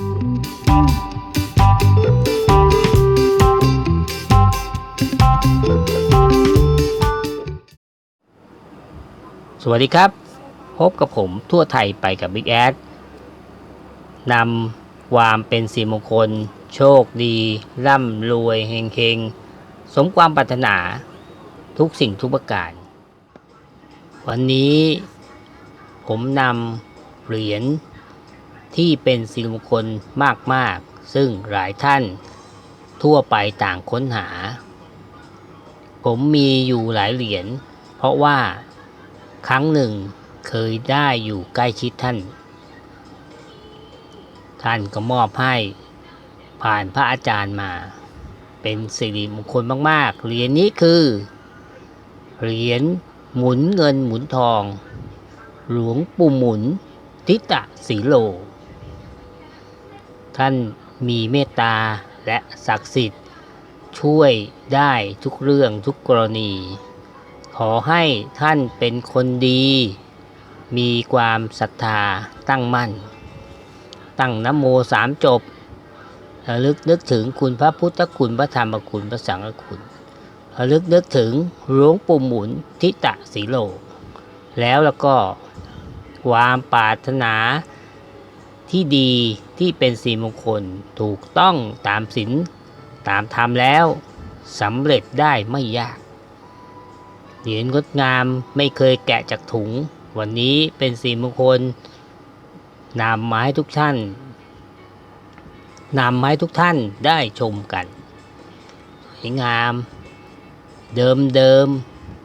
สวัสดีครับ พบกับผมทั่วไทยไปกับ Big แอดนำความเป็นสีมงคล โชคดี ร่ำรวยเฮงเฮงสมความปรารถนาทุกสิ่งทุกประการ วันนี้ผมนำเหรียญ ที่เป็นสิริมงคลมาก ๆ ซึ่งหลายท่านทั่วไปต่างค้นหา ผมมีอยู่หลายเหรียญ เพราะว่าครั้งหนึ่งเคยได้อยู่ใกล้ชิดท่าน ท่านก็มอบให้ผ่านพระอาจารย์มา เป็นสิริมงคลมาก ๆ เหรียญนี้คือเหรียญหมุนเงินหมุนทอง หลวงปู่หมุนทิตะสีโล ท่านมีเมตตาและศักดิ์สิทธิ์ ช่วยได้ทุกเรื่องทุกกรณี ขอให้ท่านเป็นคนดี มีความศรัทธาตั้งมั่น ตั้งนโมสามจบระลึกนึกถึงคุณพระพุทธคุณพระธรรมคุณพระสังฆคุณระลึกนึกถึงหลวงปู่หมุนทิตะสีโล แล้วแล้วก็ความปรารถนา ที่ดีที่เป็นสีมงคลถูกต้องตามศีลตามธรรมแล้วสำเร็จได้ไม่ยาก เหรียญงดงามไม่เคยแกะจากถุง วันนี้เป็นสีมงคลนำมาให้ทุกท่านนำมาให้ทุกท่านได้ชมกันสวยงาม เดิมเดิม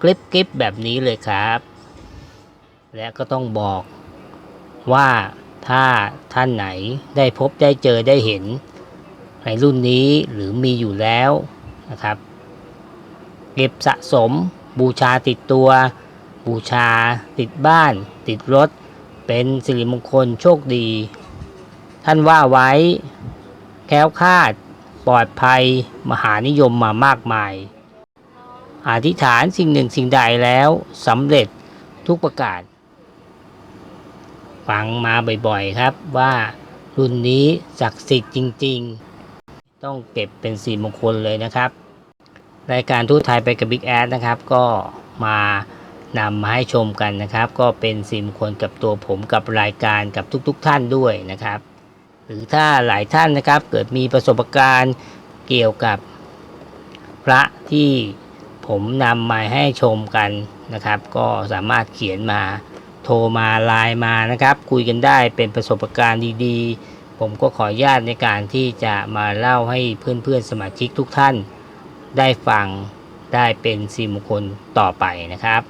กริบกริบแบบนี้เลยครับ และก็ต้องบอกว่า ถ้าท่านไหนได้พบได้เจอได้เห็น ในรุ่นนี้หรือมีอยู่แล้วนะครับเก็บสะสม บูชาติดตัว บูชา ติดบ้าน ติดรถ เป็นสิริมงคลโชคดี ท่านว่าไว้ แค้วคาด ปลอดภัย มหานิยมมามากมาย อธิษฐานสิ่งหนึ่งสิ่งใดแล้วสำเร็จทุกประการ ฟังมาบ่อยๆครับว่ารุ่นนี้ศักดิ์สิทธิ์จริง ๆ ต้องเก็บเป็นสีมงคลเลยนะครับ รายการทูตไทยไปกับ Big แอดนะครับ ก็มานำมาให้ชมกันนะครับ ก็เป็นสิมงคลกับตัวผมกับรายการกับทุกๆทท่านด้วยนะครับ หรือถ้าหลายท่านนะครับเกิดมีประสบการณ์เกี่ยวกับพระที่ผมนำมาให้ชมกันนะครับ ก็สามารถเขียนมา โทรมาไลน์มานะครับ คุยกันได้เป็นประสบการณ์ดีๆ ผมก็ขออนุญาตในการที่จะมาเล่าให้เพื่อนๆสมาชิกทุกท่าน ได้ฟังได้เป็นสีมงคลต่อไปนะครับ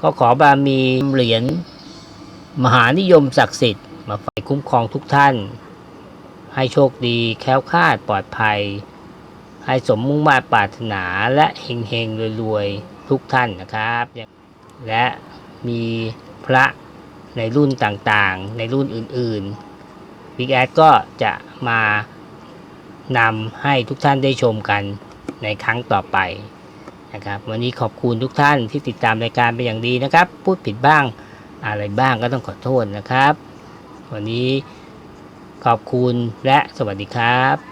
ก็ขอบารมีเหรียญมหานิยมศักดิ์สิทธิ์มาไฟคุ้มครองทุกท่าน ให้โชคดีแคล้วคลาดปลอดภัย ให้สมมุ่งมา่ปรารถนาและเฮงเฮงๆรวยๆ ทุกท่านนะครับ และมีพระในรุ่นต่างๆ ในรุ่นอื่นๆ Big แอดก็จะมานำให้ทุกท่านได้ชมกันในครั้งต่อไปนะครับ วันนี้ขอบคุณทุกท่านที่ติดตามรายการเป็นอย่างดีนะครับ พูดผิดบ้างอะไรบ้างก็ต้องขอโทษนะครับ วันนี้ขอบคุณและสวัสดีครับ